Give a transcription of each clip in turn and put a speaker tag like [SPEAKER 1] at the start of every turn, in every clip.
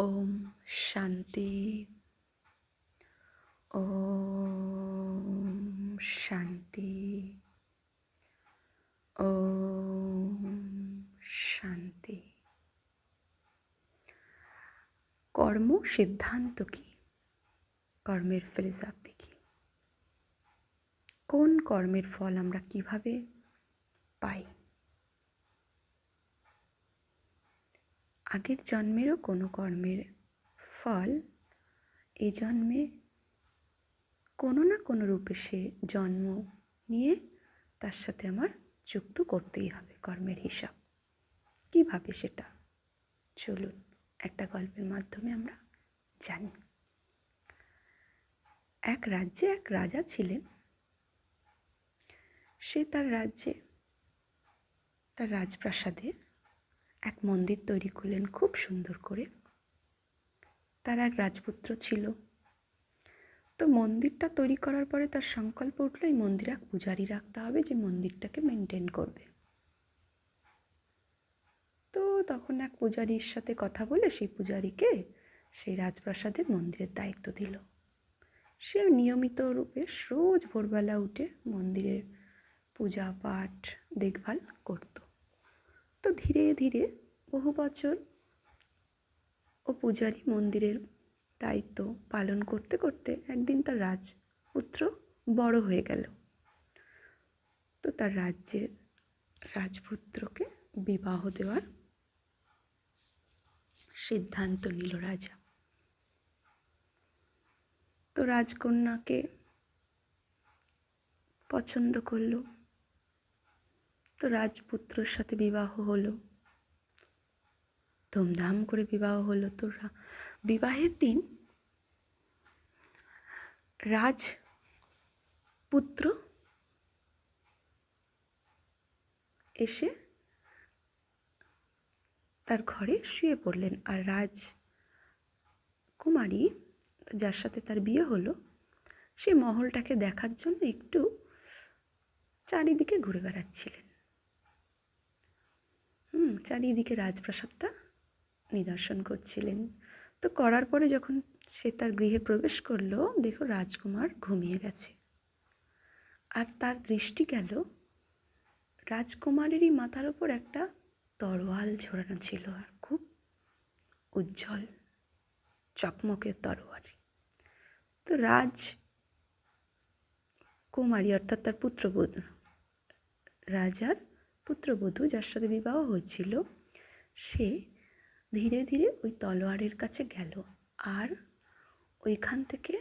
[SPEAKER 1] ওম শান্তি। ওম শান্তি। ওম শান্তি। কর্ম সিদ্ধান্ত কি? কর্মের ফিলোসফি কি? কোন কর্মের ফল আমরা কীভাবে পাই? আগের জন্মেরও কোনো কর্মের ফল এই জন্মে কোনো না কোনো রূপে সে জন্ম নিয়ে তার সাথে আমার যুক্ত করতেই হবে কর্মের হিসাব। কীভাবে সেটা? চলুন একটা গল্পের মাধ্যমে আমরা জানি। এক রাজ্যে এক রাজা ছিলেন। সে তার রাজ্যে, তার রাজপ্রাসাদে এক মন্দির তৈরি করলেন খুব সুন্দর করে। তার এক রাজপুত্র ছিল। তো মন্দিরটা তৈরি করার পরে তার সংকল্প উঠল, এই মন্দির এক পূজারি রাখতে হবে যে মন্দিরটাকে মেনটেন করবে। তো তখন এক পূজারীর সাথে কথা বলে সেই পূজারীকে সেই রাজপ্রাসাদের মন্দিরের দায়িত্ব দিল। সে নিয়মিত রূপে রোজ ভোরবেলা উঠে মন্দিরের পূজা পাঠ, দেখভাল করত। তো ধীরে ধীরে বহু বছর ও পূজারী মন্দিরের দায়িত্ব পালন করতে করতে একদিন তার রাজপুত্র বড় হয়ে গেল। তো তার রাজ্যের রাজপুত্রকে বিবাহ দেওয়ার সিদ্ধান্ত নিল রাজা। তো রাজকন্যাকে পছন্দ করল। তো রাজপুত্রর সাথে বিবাহ হলো। ধুমধাম করে বিবাহ হলো তো বিবাহের দিন রাজপুত্র এসে তার ঘরে শুয়ে পড়লেন আর রাজ কুমারী যার সাথে তার বিয়ে হলো, সে মহলটাকে দেখার জন্য একটু চারিদিকে ঘুরে বেড়াচ্ছিলেন। চারিদিকে রাজপ্রাসাদটা নিদর্শন করছিলেন। তো করার পরে যখন সে তার গৃহে প্রবেশ করল, দেখো রাজকুমার ঘুমিয়ে গেছে। আর তার দৃষ্টি গেল, রাজকুমারেরই মাথার ওপর একটা তরোয়াল ঝোড়ানো ছিল আর খুব উজ্জ্বল চকমকের তরোয়াল। তো রাজ কুমারী অর্থাৎ তার পুত্রবধূ, রাজার পুত্রবধূ যার সাথে বিবাহ হয়েছিল, সে ধীরে ধীরে ওই তলোয়ারের কাছে গেল আর ওইখান থেকে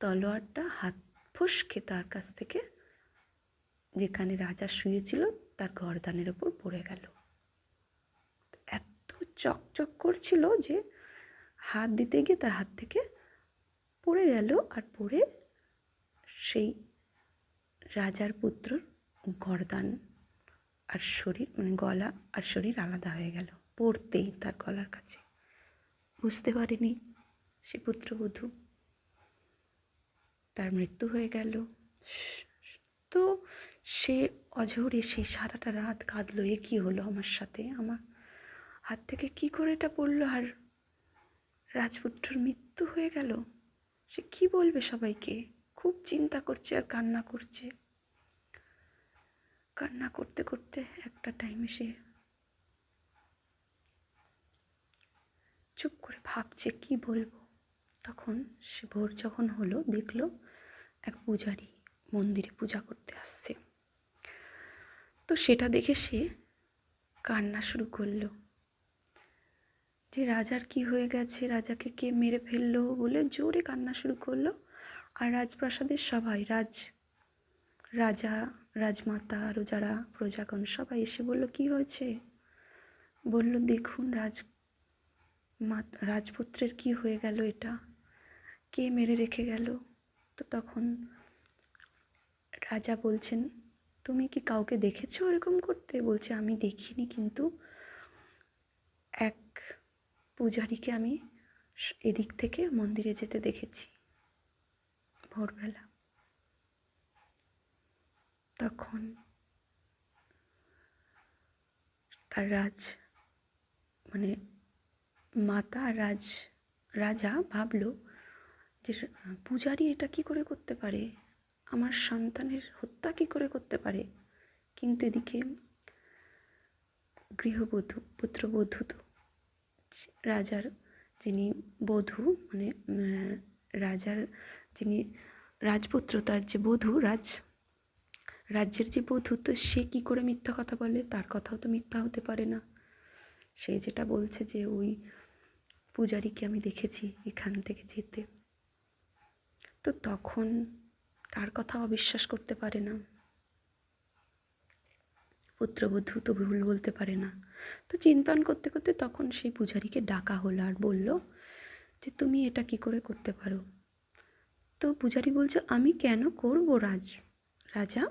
[SPEAKER 1] তলোয়ারটা হাত ফসকে তার কাছ থেকে, যেখানে রাজা শুয়েছিল তার গরদানের ওপর পড়ে গেল। এত চকচক করছিল যে হাত দিতে গিয়ে তার হাত থেকে পড়ে গেল আর পড়ে সেই রাজার পুত্র গরদান আর শরীর মানে গলা আর শরীর আলাদা হয়ে গেল। পড়তেই তার গলার কাছে। বুঝতে পারেনি সে পুত্রবধূ। তার মৃত্যু হয়ে গেল। তো সে অঝরে সেই সারাটা রাত কাঁদলো, এ কী হলো আমার সাথে? আমার হাত থেকে কি করে এটা পড়ল? আর রাজপুত্রর মৃত্যু হয়ে গেল? সে কি বলবে সবাইকে? খুব চিন্তা করছে আর কান্না করছে। কান্না করতে করতে একটা টাইমে সে চুপ করে ভাবছে, কি বলব? তখন সে ভোর যখন হলো, দেখল এক পূজারি মন্দিরে পূজা করতে আসছে। তো সেটা দেখে সে কান্না শুরু করল। যে রাজার কি হয়ে গেছে? রাজাকে কে মেরে ফেলল বলে জোরে কান্না শুরু করল। আর রাজপ্রাসাদের সবাই, রাজ রাজা, রাজমাতা আরও যারা প্রজাগণ সবাই এসে বলল, কি হয়েছে? বলল, দেখুন রাজ রাজপুত্রের কি হয়ে গেল এটা? কে মেরে রেখে গেল? তো তখন রাজা বলছেন, তুমি কি কাউকে দেখেছ এরকম করতে? বলছে, আমি দেখিনি, কিন্তু এক পূজারীকে আমি এদিক থেকে মন্দিরে যেতে দেখেছি ভোরবেলা। তখন তার রাজ মানে মাতা রাজ, রাজা ভাবল যে পূজারি এটা কি করে করতে পারে? আমার সন্তানের হত্যা কি করে করতে পারে? কিন্তু এদিকে গৃহবধূ, পুত্রবধূ তো রাজার যিনি বধূ মানে রাজার যিনি রাজপুত্র, তার যে বধূ রাজ রাজ্যের যে বধূ তো সে কী করে মিথ্যা কথা বলে? তার কথাও তো মিথ্যা হতে পারে না। সে যেটা বলছে যে, ওই পূজারীকে আমি দেখেছি এখান থেকে যেতে। তো তখন তার কথা অবিশ্বাস করতে পারে না। পুত্রবধূ তো ভুল বলতে পারে না। তো চিন্তন করতে করতে তখন সেই পূজারীকে ডাকা হলো আর বলল যে, তুমি এটা কি করে করতে পারো? তো পূজারী বলছে, আমি কেন করব রাজ? রাজা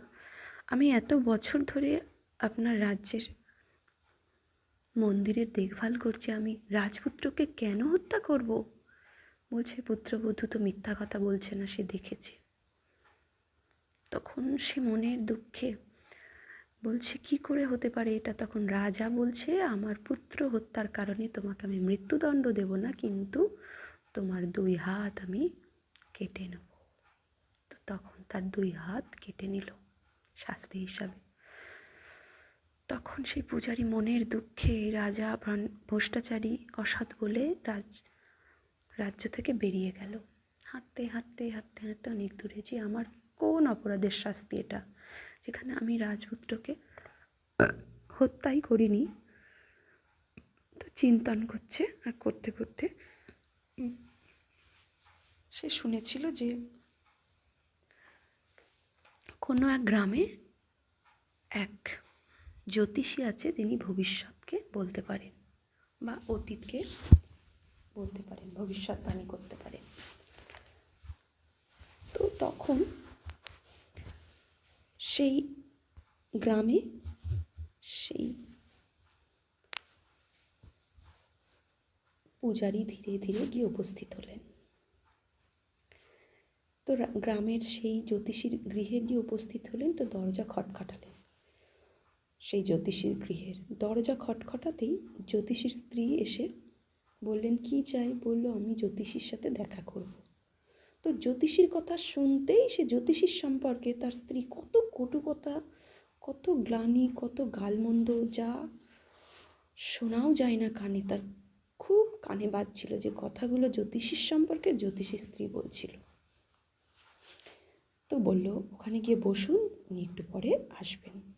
[SPEAKER 1] আমি এত বছর ধরে আপনার রাজ্যের মন্দিরের দেখভাল করছি, আমি রাজপুত্রকে কেন হত্যা করব? বলছে, পুত্রবধূ তো মিথ্যা কথা বলছে না, সে দেখেছে। তখন সে মনের দুঃখে বলছে, কি করে হতে পারে এটা? তখন রাজা বলছে, আমার পুত্র হত্যার কারণে তোমাকে আমি মৃত্যুদণ্ড দেব না, কিন্তু তোমার দুই হাত আমি কেটে নেব। তো তখন তার দুই হাত কেটে নিল। শাস্তি হিসাবে। তখন সেই পূজারী মনের দুঃখে রাজা ভ্রষ্টাচারী অসৎ বলে রাজ রাজ্য থেকে বেরিয়ে গেল। হাঁটতে হাঁটতে হাঁটতে হাঁটতে অনেক দূরে যে আমার কোন অপরাধের শাস্তি এটা? যেখানে আমি রাজপুত্রকে হত্যাই করিনি। তো চিন্তন করছে আর করতে করতে সে শুনেছিল যে কোনো এক গ্রামে এক জ্যোতিষী আছে, তিনি ভবিষ্যৎকে বলতে পারেন বা অতীতকে বলতে পারেন, ভবিষ্যৎবাণী করতে পারেন। তো তখন সেই গ্রামে সেই পূজারী ধীরে ধীরে গিয়ে উপস্থিত হলেন। তো গ্রামের সেই জ্যোতিষীর গৃহে গিয়ে উপস্থিত হলেন তো দরজা খটখটালেন। সেই জ্যোতিষীর গৃহের দরজা খটখটাতেই জ্যোতিষীর স্ত্রী এসে বললেন, কি চাই? বলল, আমি জ্যোতিষীর সাথে দেখা করব। তো জ্যোতিষীর কথা শুনতেই সে জ্যোতিষীর সম্পর্কে তার স্ত্রী কত কটু কথা কত গ্লানি, কত গালমন্দ, যা শোনাও যায় না কানে। তার খুব কানে বাজছিল যে কথাগুলো জ্যোতিষীর সম্পর্কে জ্যোতিষীর স্ত্রী বলছিল। তো বলল, ওখানে গিয়ে বসুন, উনি একটু পরে আসবেন।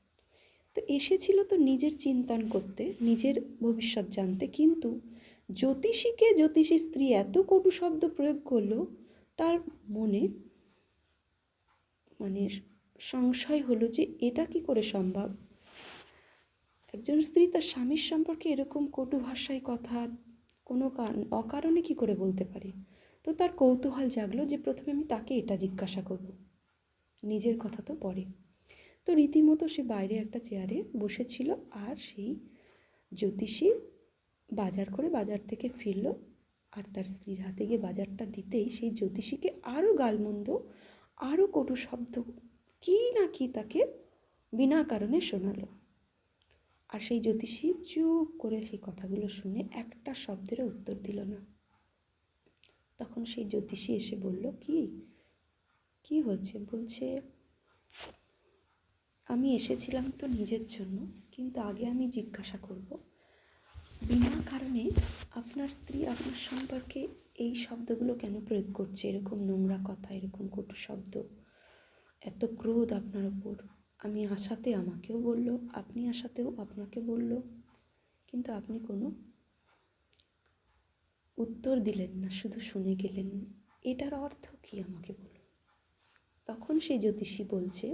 [SPEAKER 1] তো এসেছিল তো নিজের চিন্তন করতে, নিজের ভবিষ্যৎ জানতে। কিন্তু জ্যোতিষীকে, জ্যোতিষী স্ত্রী এত কটু শব্দ প্রয়োগ করল, তার মনে মানে সংশয় হলো যে, এটা কি করে সম্ভব? একজন স্ত্রী তার স্বামীর সম্পর্কে এরকম কটু ভাষায় কথা, কোনো কারণ, অকারণে কি করে বলতে পারে? তো তার কৌতূহল জাগলো যে, প্রথমে আমি তাকে এটা জিজ্ঞাসা করব। নিজের কথা তো পরে। তো রীতিমতো সে বাইরে একটা চেয়ারে বসেছিল আর সেই জ্যোতিষী বাজার করে বাজার থেকে ফিরল আর তার স্ত্রীর হাতে গিয়ে বাজারটা দিতেই সেই জ্যোতিষীকে আরও গালমন্দ আরও কটু শব্দ, কী না কি তাকে বিনা কারণে শোনালো। আর সেই জ্যোতিষী চুপ করে সেই কথাগুলো শুনে একটা শব্দেরও উত্তর দিল না। তখন সেই জ্যোতিষী এসে বলল, কি? কি হচ্ছে? বলছে, আমি এসেছিলাম তো নিজের জন্য, কিন্তু আগে আমি জিজ্ঞাসা করব। বিনা কারণে আপনার স্ত্রী আপনার সম্পর্কে এই শব্দগুলো কেন প্রয়োগ করছে? এরকম নোংরা কথা, এরকম কটু শব্দ। এত ক্রোধ আপনার ওপর। আমি আশাতে আমাকেও বলল, আপনি আশাতেও আপনাকে বলল। কিন্তু আপনি কোনো উত্তর দিলেন না, শুধু শুনে গেলেন। এটার অর্থ কি আমাকে বলুন? তখন সেই জ্যোতিষী বলছে,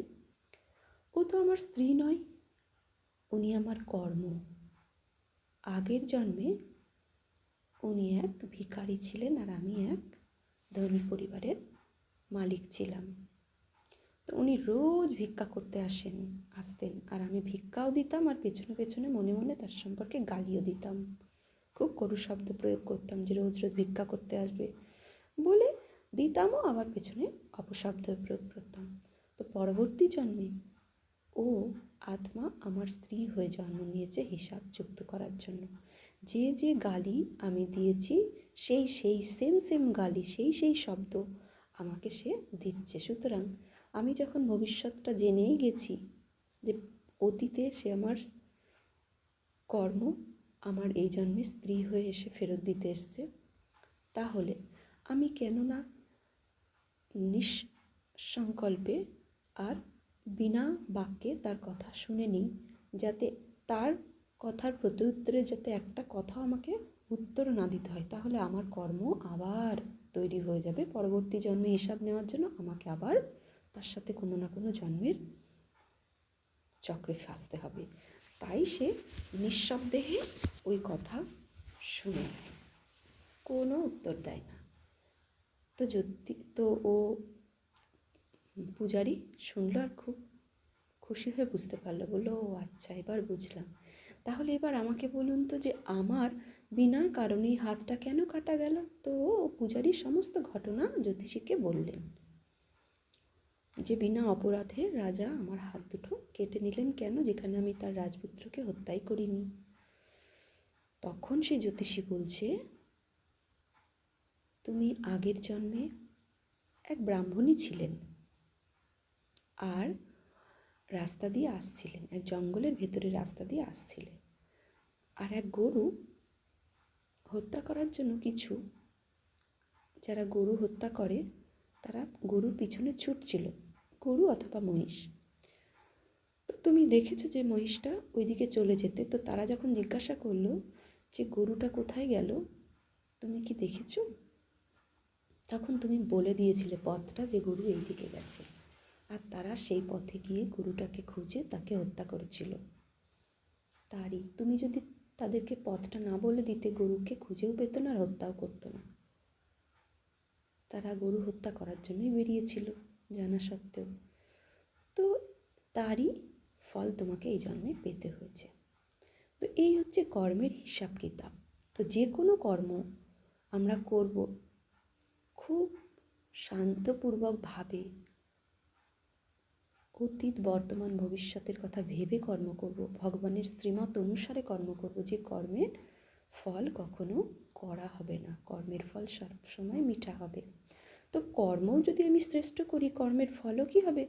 [SPEAKER 1] ও তো আমার স্ত্রী নয়, উনি আমার কর্ম। আগের জন্মে উনি এক ভিখারি ছিলেন আর আমি এক ধনী পরিবারের মালিক ছিলাম। তো উনি রোজ ভিক্ষা করতে আসেন, আসতেন আর আমি ভিক্ষাও দিতাম আর পেছনে পেছনে মনে মনে তার সম্পর্কে গালিও দিতাম। খুব করু শব্দ প্রয়োগ করতাম যে রোজ রোজ ভিক্ষা করতে আসবে বলে দিতামও আবার পেছনে অপশব্দ প্রয়োগ করতাম। তো পরবর্তী জন্মে ও আত্মা আমার স্ত্রী হয়ে জন্ম নিয়েছে হিসাব যুক্ত করার জন্য। যে যে গালি আমি দিয়েছি, সেই সেই সেম সেম গালি, সেই সেই শব্দ আমাকে সে দিচ্ছে। সুতরাং আমি যখন ভবিষ্যৎটা জেনেই গেছি যে অতীতে সে আমার কর্ম আমার এই জন্মে স্ত্রী হয়ে এসে ফেরত দিতে এসছে, তাহলে আমি কেন না নিঃসংকল্পে আর বিনা বাক্যে তার কথা শুনে নিই, যাতে তার কথার প্রত্যুত্তরে যাতে একটা কথা আমাকে উত্তর না দিতে হয়। তাহলে আমার কর্ম আবার তৈরি হয়ে যাবে। পরবর্তী জন্মে হিসাব নেওয়ার জন্য আমাকে আবার তার সাথে কোনো না কোনো জন্মের চক্রে ফাঁসতে হবে। তাই সে নিঃশব্দেহে ওই কথা শুনে কোনো উত্তর দেয় না। তো যদি, তো ও পূজারি শুনলো আর খুব খুশি হয়ে বুঝতে পারল। বলল, ও আচ্ছা এবার বুঝলাম। তাহলে এবার আমাকে বলুন তো যে আমার বিনা কারণেই হাতটা কেন কাটা গেল? তো ও পূজারি সমস্ত ঘটনা জ্যোতিষীকে বললেন। যে বিনা অপরাধে রাজা আমার হাত দুটো কেটে নিলেন কেন? যেখানে আমি তার রাজপুত্রকে হত্যাই করিনি। তখন সে জ্যোতিষী বলছে তুমি আগের জন্মে এক ব্রাহ্মণী ছিলেন আর রাস্তা দিয়ে আসছিলেন, এক জঙ্গলের ভেতরে রাস্তা দিয়ে আসছিলেন। আর এক গরু হত্যা করার জন্য কিছু, যারা গরু হত্যা করে, তারা গরুর পিছনে ছুটছিল, গরু অথবা মহিষ। তো তুমি দেখেছ যে মহিষটা ওইদিকে চলে যেতে, তো তারা যখন জিজ্ঞাসা করল যে গরুটা কোথায় গেল, তুমি কি দেখেছ? তখন তুমি বলে দিয়েছিলে পথটা যে গরু এই দিকে গেছে। আর তারা সেই পথে গিয়ে গরুটাকে খুঁজে তাকে হত্যা করেছিল। তারই, তুমি যদি তাদেরকে পথটা না বলে দিতে গরুকে খুঁজেও পেত না আর হত্যাও করতো না। তারা গরু হত্যা করার জন্যই বেরিয়েছিল, জানা সত্ত্বেও। তো তারই ফল তোমাকে এই জন্মে পেতে হয়েছে। তো এই হচ্ছে কর্মের হিসাব কিতাব তো যে কোনো কর্ম আমরা করব খুব শান্তপূর্বকভাবে অতীত, বর্তমান, ভবিষ্যতের কথা ভেবে কর্ম করব। ভগবানের শ্রীমত অনুসারে কর্ম করব যে কর্মের ফল কখনো করা হবে না। কর্মের ফল সবসময় মিঠা হবে। তো কর্ম যদি আমি শ্রেষ্ঠ করি, কর্মের ফলও কী হবে?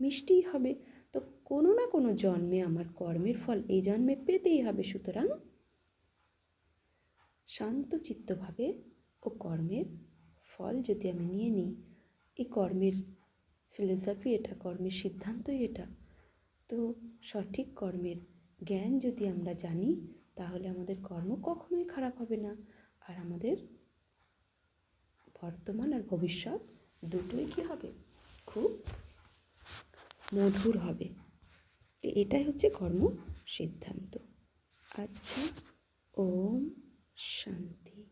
[SPEAKER 1] মিষ্টিই হবে। তো কোনো না কোনো জন্মে আমার কর্মের ফল এই জন্মে পেতেই হবে। সুতরাং শান্ত চিত্তভাবে ও কর্মের ফল যদি আমি নিয়ে নিই, এই কর্মের ফিলোসফি এটা, কর্মের সিদ্ধান্তই এটা। তো সঠিক কর্মের জ্ঞান যদি আমরা জানি, তাহলে আমাদের কর্ম কখনোই খারাপ হবে না। আর আমাদের বর্তমান আর ভবিষ্যৎ দুটোই কী হবে? খুব মধুর হবে। এটাই হচ্ছে কর্ম সিদ্ধান্ত। আচ্ছা ওম শান্তি।